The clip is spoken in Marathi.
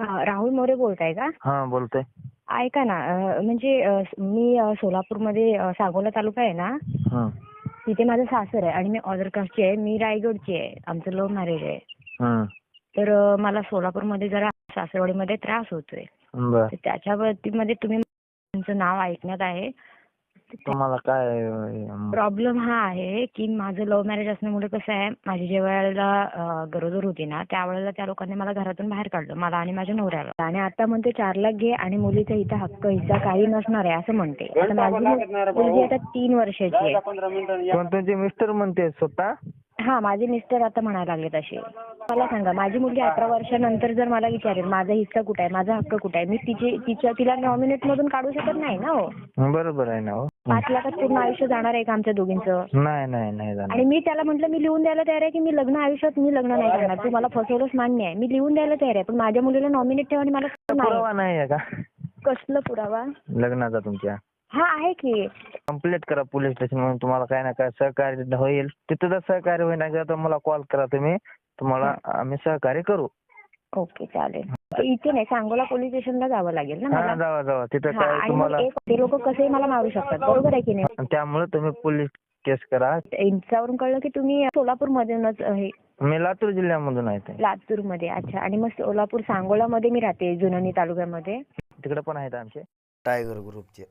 राहुल मोरे बोलताय का? हा बोलतोय. ऐका ना म्हणजे मी सोलापूरमध्ये सांगोला तालुका आहे ना? हं, तिथे माझं सासर आहे आणि मी ऑदर कास्टची आहे. मी रायगडची आहे. आमचं लव्ह मॅरेज आहे. तर मला सोलापूरमध्ये जरा सासरवाडीमध्ये त्रास होतोय. त्याच्या बाबतीमध्ये तुम्ही तुमचं नाव ऐकण्यात आहे. तुम्हाला काय अं, प्रॉब्लेम हा आहे की माझं लव्ह मॅरेज असल्यामुळे कसं आहे माझी ज्या वेळेला अं, गरोदर होती ना त्यावेळेला त्या लोकांनी मला घरातून बाहेर काढलं मला आणि माझ्या नवऱ्याला. आणि आता म्हणते चार लाख घे आणि मुलीचा इथं हक्क हिस्सा काही नसणार आहे असं म्हणते. आता माझी मुलगी आता तीन वर्षाची आहे. पण तुमचे मिस्टर म्हणते स्वतः? हा माझे मिस्टर आता म्हणायला लागले तसे मला सांगा माझी मुलगी अठरा वर्षानंतर जर मला विचारेल माझा हिस्सा कुठे आहे माझा हक्क कुठे आहे मी तिची तिच्या तिला नॉमिनेट मधून काढू शकत नाही ना हो? बरोबर आहे ना हो. पाच लाखात पूर्ण आयुष्य जाणार आहे का आमच्या दोघींचं? नाही नाही नाही जाणार. आणि मी त्याला म्हटलं मी लिहून द्यायला तयार आहे की मी लग्न आयुष्यात मी लग्न नाही करणार. तू मला फसवलंच मान्य आहे. मी लिहून द्यायला तयार आहे पण माझ्या मुलीला नॉमिनेट ठेवा आणि मला नाही पुरावा नाही. आहे का? कसलं पुरावा? लग्नाचा तुमच्या? हा आहे की. कंप्लेंट करा पोलीस स्टेशन म्हणून तुम्हाला काय ना काय सहकार्य होईल. तिथं जर सहकार्य होईल नाही तर मला कॉल करा तुम्ही. तुम्हाला आम्ही सहकार्य करू. ओके चालेल. इथे नाही सांगोला पोलीस स्टेशनला जावं लागेल ना हा मला? जावा जावा. तिथं हा, काय आणि मग तुम्हाला एक ते लोक कसे मला मारू शकतात? बरोबर आहे की नाही? त्यामुळे तुम्ही पोलीस केस करा. इंस्टावरून कळलं की तुम्ही सोलापूर मधूनच हे मी लातूर जिल्ह्यामधून आहे ते. लातूरमध्ये अच्छा. आणि मग सोलापूर सांगोला मध्ये मी राहते जुननी तालुक्यामध्ये. तिकडे पण आहेत आमचे. टायगर ग्रुपचे.